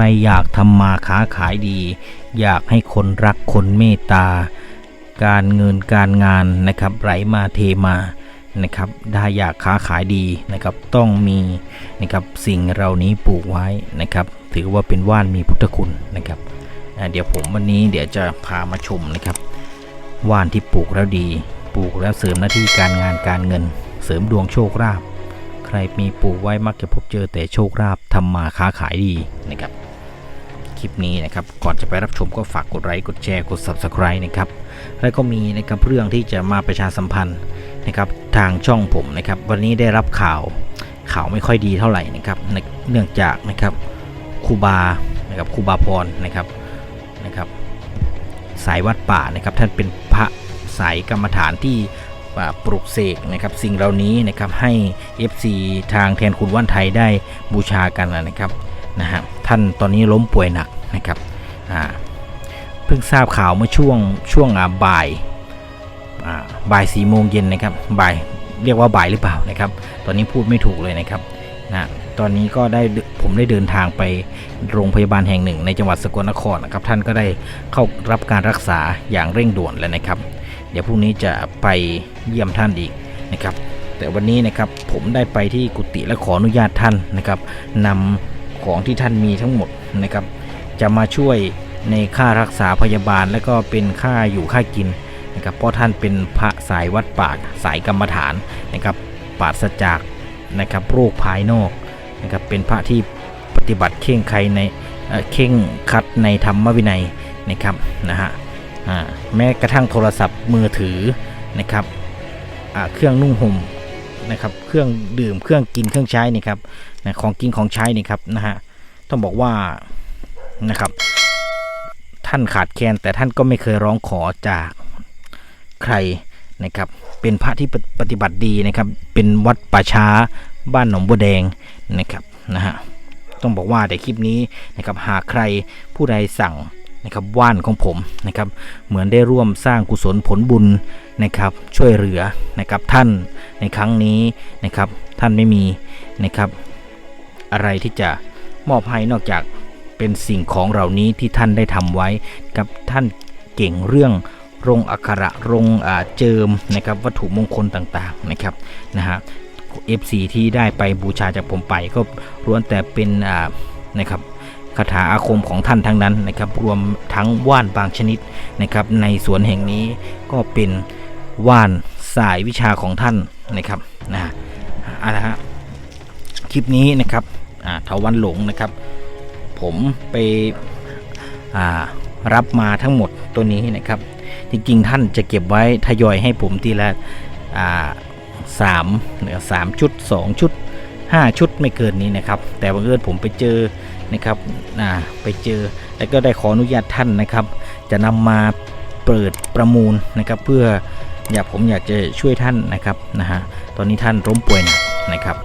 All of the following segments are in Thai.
รอยากทำมาค้าขายดี อยากให้คนรักคนเมตตา การเงินการงานนะครับไหลมาเทมานะครับได้อยากค้าขายดีนะครับต้องมีนะครับสิ่งเหล่านี้ปลูกไว้นะครับถือว่าเป็นว่านมีพุทธคุณนะครับเดี๋ยวผมวันนี้เดี๋ยวจะพามาชมนะครับว่านที่ปลูกแล้วดีปลูกแล้วเสริมหน้าที่การงานการเงิน เสริมดวงโชคลาภใครมีปลูกไว้มักจะพบเจอแต่โชคลาภทำมาค้าขายดีนะครับ ลิปนี้นะครับ ก่อนจะไปรับชมก็ฝากกดไลค์กดแชร์กด Subscribe นะครับแล้วก็มีนะครับเรื่องที่จะมาประชาสัมพันธ์นะครับทางช่องผมนะครับ วันนี้ได้รับข่าวข่าวไม่ค่อยดีเท่าไหร่นะครับเนื่องจากนะครับครูบานะครับครูบาพรนะครับนะครับสายวัดป่านะครับท่านเป็นพระสายกรรมฐานที่อ่าปลุกเสกนะครับสิ่งเหล่านี้นะครับให้ FC ทางแทนคุณว่านไทยได้บูชากันนะครับนะฮะท่านตอนนี้ล้มป่วยหนัก นะครับเพิ่งทราบข่าวเมื่อช่วงช่วงบ่ายบ่ายสี่โมงเย็นนะครับบ่ายเรียกว่าบ่ายหรือเปล่านะครับ ตอนนี้พูดไม่ถูกเลยนะครับนะตอนนี้ก็ได้ผมได้เดินทางไปโรงพยาบาลแห่งหนึ่ง ในจังหวัดสกลนครนะครับ ท่านก็ได้เข้ารับการรักษาอย่างเร่งด่วนแล้วนะครับ เดี๋ยวพรุ่งนี้จะไปเยี่ยมท่านอีกนะครับ แต่วันนี้นะครับผมได้ไปที่กุฏิและขออนุญาตท่านนะครับนำของที่ท่านมีทั้งหมดนะครับ จะมาช่วยในค่ารักษาพยาบาลและก็เป็นค่าอยู่ค่ากินนะครับเพราะท่านเป็นพระสายวัดป่าสายกรรมฐานนะครับปราศจากนะครับโรคภายนอกนะครับเป็นพระที่ปฏิบัติเข่งใครในเอ่อเข่งคัดในธรรมวินัยนะครับนะฮะอ่าแม้กระทั่งโทรศัพท์มือถือนะครับอ่าเครื่องนุ่งห่มนะครับเครื่องดื่มเครื่องกินเครื่องใช้นี่ครับของกินของใช้นี่ครับนะฮะต้องบอกว่า นะครับ ท่านขาดแคลนแต่ท่านก็ไม่เคยร้องขอจากใครนะครับ เป็นพระที่ปฏิบัติดีนะครับ เป็นวัดป่าช้าบ้านหนองบัวแดงนะครับนะฮะต้องบอกว่าแต่คลิปนี้นะครับหากใครผู้ใดสั่งนะครับว่านของผมนะครับเหมือนได้ร่วมสร้างกุศลผลบุญนะครับช่วยเหลือนะครับท่านในครั้งนี้นะครับท่านไม่มีนะครับอะไรที่จะมอบให้นอกจาก เป็นสิ่งของเหล่านี้ที่ท่านได้ทำไว้กับท่านเก่งเรื่องรงอักขระรงเจิมนะครับวัตถุมงคลต่างๆนะครับนะฮะ FC ที่ได้ไปบูชาจากผมไปก็ล้วนแต่เป็นนะครับคาถาอาคมของท่านทั้งนั้นนะครับรวมทั้งว่านบางชนิดนะครับในสวนแห่งนี้ก็เป็นว่านสายวิชาของท่านนะครับนะฮะเอาละฮะคลิปนี้นะครับอ่าเถาวันหลงนะครับ ผมไปรับมาทั้งหมดตัวนี้นะครับ จริงๆท่านจะเก็บไว้ทยอยให้ผมทีละสามเหลือสามชุดสองชุดห้าชุดไม่เกินนี้นะครับ แต่บังเอิญผมไปเจอนะครับไปเจอแล้วก็ได้ขออนุญาตท่านนะครับ จะนำมาเปิดประมูลนะครับ เพื่ออยากผมอยากจะช่วยท่านนะครับนะฮะตอนนี้ท่านล้มป่วยหนักนะครับ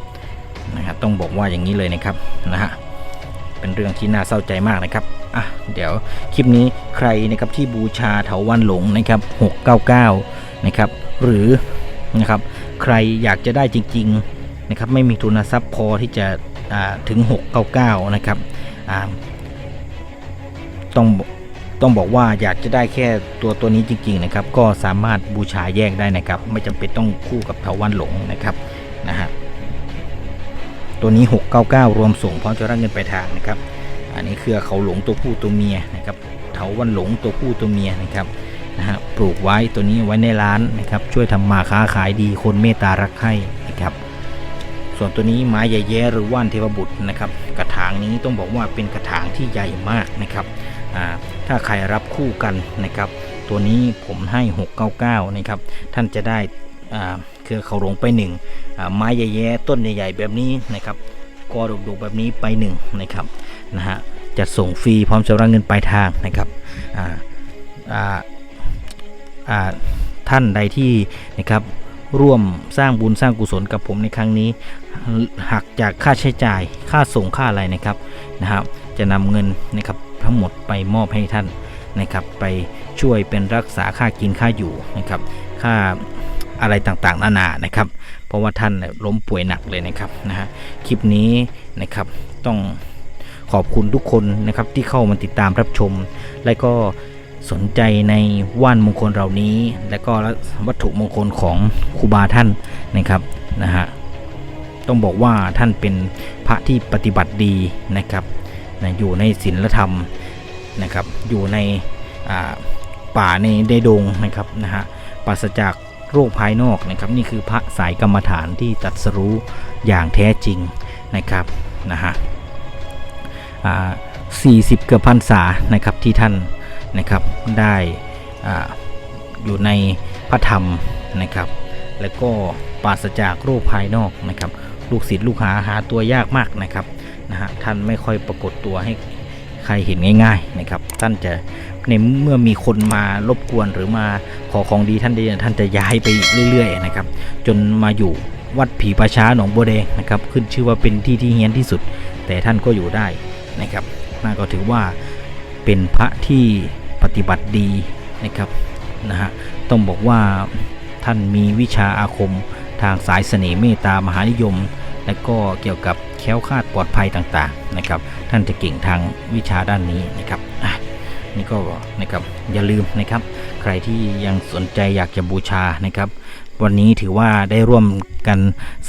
นะครับ ต้องบอกว่าอย่างนี้เลยนะครับนะฮะ เป็นเรื่องที่น่าเศร้าใจมากนะครับอะเดี๋ยวคลิปนี้ใครนะครับที่บูชาเถาวันหลงนะครับ699นะครับหรือนะครับใครอยากจะได้จริงๆนะครับไม่มีทุนทรัพย์พอที่จะถึง 699นะครับต้องต้องบอกว่าอยากจะได้แค่ตัวตัวนี้จริงๆนะครับก็สามารถบูชาแยกได้นะครับ ไม่จำเป็นต้องคู่กับเถาวันหลงนะครับนะฮะ ตัวนี้ 699 รวมส่งพร้อมจะรับเงินปลายทางนะครับ อันนี้เครือเขาหลงตัวผู้ตัวเมียนะครับเถาวันหลงตัวผู้ตัวเมียนะครับนะฮะปลูกไว้ตัวนี้ไว้ในร้านนะครับช่วยทำมาค้าขายดีคนเมตตารักใคร่นะครับส่วนตัวนี้ไม้ใหญ่แย่หรือว่านเทวบุตรนะครับกระถางนี้ต้องบอกว่าเป็นกระถางที่ใหญ่มากนะครับอ่าถ้าใครรับคู่กันนะครับ ตัวนี้ผมให้ 699 นะครับ ท่านจะได้ เครือเขาหลงไปหนึ่งไม้ใหญ่ๆต้นใหญ่ๆแบบนี้นะครับกอดกๆแบบนี้ไปหนึ่งนะครับนะฮะจะส่งฟรีพร้อมชำระเงินปลายทางนะครับท่านใดที่นะครับร่วมสร้างบุญสร้างกุศลกับผมในครั้งนี้ หักจากค่าใช้จ่ายค่าส่งค่าอะไรนะครับนะครับ จะนำเงินนะครับทั้งหมดไปมอบให้ท่านนะครับ ไปช่วยเป็นรักษาค่ากินค่าอยู่นะครับ ค่า อะไรต่างๆ นานานะครับ เพราะว่าท่านล้มป่วยหนักเลยนะครับนะฮะคลิปนี้นะครับต้องขอบคุณทุกคนนะครับที่เข้ามาติดตามรับชม และก็สนใจในว่านมงคลเหล่านี้ และก็วัตถุมงคลของครูบาท่านนะครับนะฮะต้องบอกว่าท่านเป็นพระที่ปฏิบัติดีนะครับนะอยู่ในศีลธรรมนะครับ อยู่ในป่าในในดงนะครับนะฮะปราศจาก โรคภายนอกนะครับ นี่คือพระสายกรรมฐานที่ตัดสรู้อย่างแท้จริงนะครับนะฮะอ่า40เกือบพรรษานะครับที่ท่านนะครับได้ออยู่ในพระธรรมนะครับ แล้วก็ปราศจากโรคภายนอกนะครับ ลูกศิษย์ลูกหาหาตัวยากมากนะครับนะฮะท่านไม่ค่อยปรากฏตัวให้ ใครเห็นง่าย ๆนะครับ ท่านจะในเมื่อมีคนมารบกวนหรือมาขอของดีท่านด้ท่านจะย้ายไปเรื่อย ๆ นะครับ จนมาอยู่วัดผีประช้าหนองบัวแดงนะครับ ขึ้นชื่อว่าเป็นที่ที่เฮี้ยนที่สุด แต่ท่านก็อยู่ได้นะครับน่าก็ถือว่าเป็นพระที่ปฏิบัติดีนะครับนะฮะต้องบอกว่าท่านมีวิชาอาคมทางสายเสน่ห์เมตตามหานิยม และก็เกี่ยวกับแค้วคาดปลอดภัยต่างๆนะครับ ท่านจะเก่งทางวิชาด้านนี้นะครับนี่ก็นะครับอย่าลืมนะครับ ใครที่ยังสนใจอยากจะบูชานะครับ วันนี้ถือว่าได้ร่วมกัน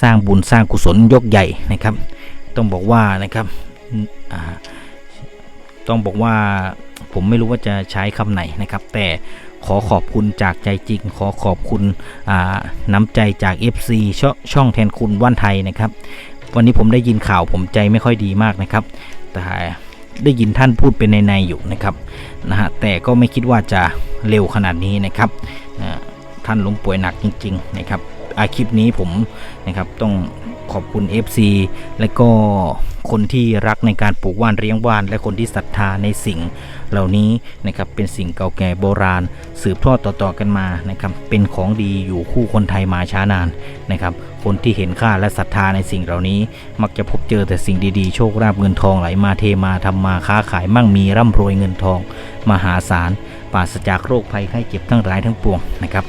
สร้างบุญสร้างกุศลยกใหญ่นะครับ ต้องบอกว่านะครับต้องบอกว่าผมไม่รู้ว่าจะใช้คำไหนนะครับ แต่ ขอขอบคุณจากใจจริง ขอขอบคุณน้ำใจจาก FC ชช่องแทนคุณว่านไทยนะครับ วันนี้ผมได้ยินข่าวผมใจไม่ค่อยดีมากนะครับ แต่ได้ยินท่านพูดเป็นในๆอยู่นะครับนะฮะแต่ก็ไม่คิดว่าจะเร็วขนาดนี้นะครับท่านล้มป่วยหนักจริง ๆ นะครับอาคลิปนี้ผมนะครับต้อง ขอบคุณ FC และก็คนที่รักในการปลูกว่านเลี้ยงว่าน และคนที่ศรัทธาในสิ่ง เหล่านี้นะครับเป็นสิ่งเก่าแก่โบราณ สืบทอดต่อๆกันมานะครับเป็นของดีอยู่คู่คนไทยมาช้านานนะครับคนที่เห็นค่าและศรัทธาในสิ่งเหล่านี้ มักจะพบเจอแต่สิ่งดีๆ โชคลาภเงินทองไหลมาเทมาทำมาค้าขายมั่งมีร่ำรวยเงินทอง มหาศาลปราศจากโรคภัยไข้เจ็บทั้งหลายทั้งปวงนะครับ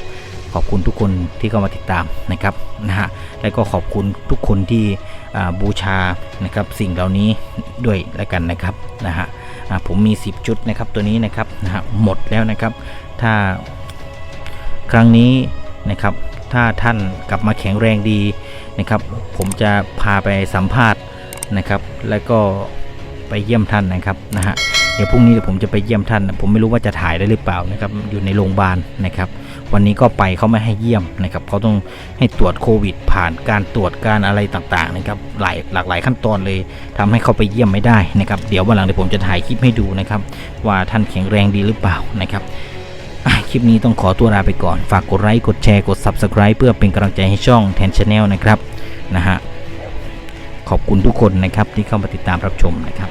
ขอบคุณทุกคนที่เข้ามาติดตามนะครับนะฮะ และก็ขอบคุณทุกคนที่บูชานะครับสิ่งเหล่านี้ด้วยแล้วกันนะครับนะฮะผมมี 10 ชุดนะครับตัวนี้นะครับนะฮะหมดแล้วนะครับ ถ้าครั้งนี้นะครับถ้าท่านกลับมาแข็งแรงดีนะครับ ผมจะพาไปสัมภาษณ์นะครับ แล้วก็ไปเยี่ยมท่านนะครับนะฮะเดี๋ยวพรุ่งนี้เดี๋ยวผมจะไปเยี่ยมท่าน ผมไม่รู้ว่าจะถ่ายได้หรือเปล่านะครับ อยู่ในโรงพยาบาลนะครับ วันนี้ก็ไปเขาไม่ให้เยี่ยมนะครับเขาต้องให้ตรวจโควิด ผ่านการตรวจการอะไรต่างๆนะครับหลายหลากหลายขั้นตอนเลยทำให้เขาไปเยี่ยมไม่ได้นะครับเดี๋ยววันหลังเดี๋ยวผมจะถ่ายคลิปให้ดูนะครับว่าท่านแข็งแรงดีหรือเปล่านะครับคลิปนี้ต้องขอตัวลาไปก่อน ฝากกดไลค์กดแชร์กด Subscribe เพื่อเป็นกำลังใจให้ช่องแทนชาแนลนะครับนะฮะขอบคุณทุกคนนะครับที่เข้ามาติดตามรับชมนะครับ